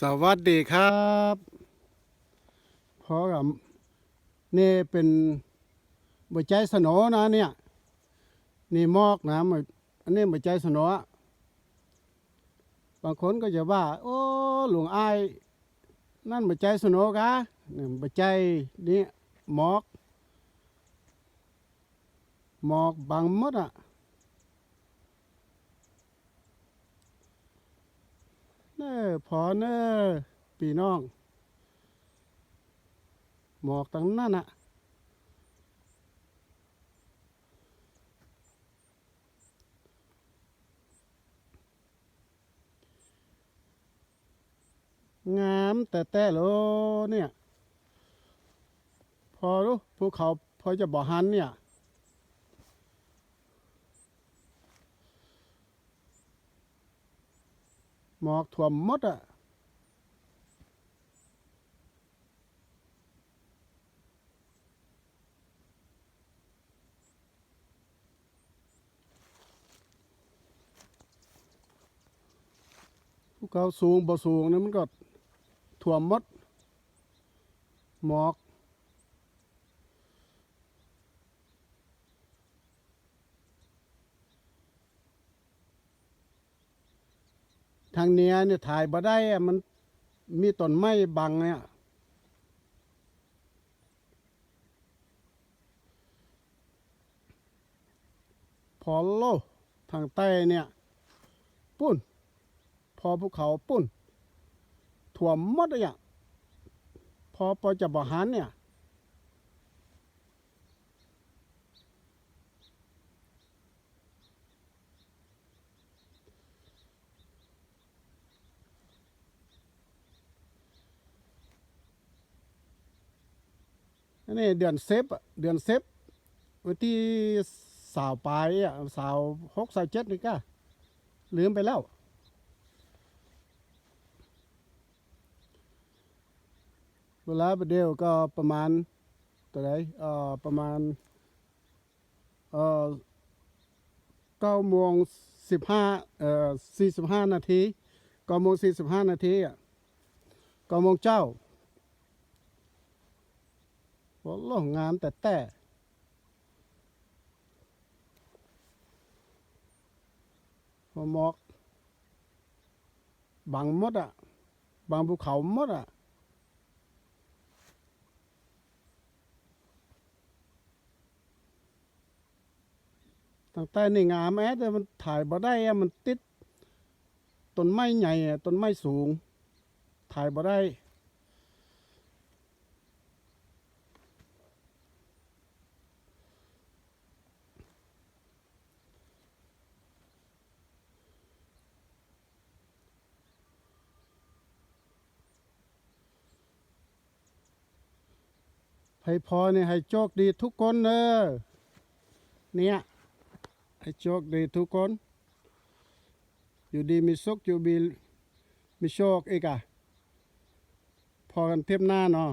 สวัสดีครับพอกับนี่เป็นบใจสนอนะเนี่ย นี่มอกนะมันอันนี้บใจสนอบางคนก็จะว่า โอ้หลวงอายนั่นบใจสนอกะนี่บใจนี่หมอก หมอกบางมดอะ เน้อ พอเน้อพี่น้อง หมอกตั้งนั่นอะงามแต่แต่โลเนี่ย พอรู้ภูเขาพอจะบ่หันเนี่ย หมอกถ่วมมดอะภูเขาสูงบ่สูงนี่มันก็ถ่วมมด หมอก ทางเนี้ยเนี่ยถ่ายบ่ได้อะมันมีต้นไม้บังเนี่ยพอโลทางใต้เนี่ยปุ้น พอภูเขาปุ้นถ่วมมดเลยอะพอพอจะบ่หันเนี่ย อันนี้เดือนเซฟเดือนเซฟวันที่สาวปลายอะสาวหกสาวเจ็ดนี่ก็ลืมไปแล้ว เวลาประเดี๋ยวก็ประมาณตัวไหนเอ่อประมาณเอ่อเก้าโมงสิบห้าเอ่อสี่สิบห้านาทีเก้าโมงสี่สิบห้านาทีอะเก้าโมงเจ้า โอ้โหงามแต่แต่พอหมอกบางมดอะ บางภูเขามดอะตั้งแต่นี่งามแม้แต่มันถ่ายบ่ได้อะมันติดต้นไม้ใหญ่ต้นไม้สูง ถ่ายบ่ได้ ให้พอเนี่ยให้โชคดีทุกคนเนอะเนี่ยให้โชคดีทุกคน อยู่ดีมีสุขอยู่บีมีโชคอีกอะพอกันเทียบหน้าเนาะ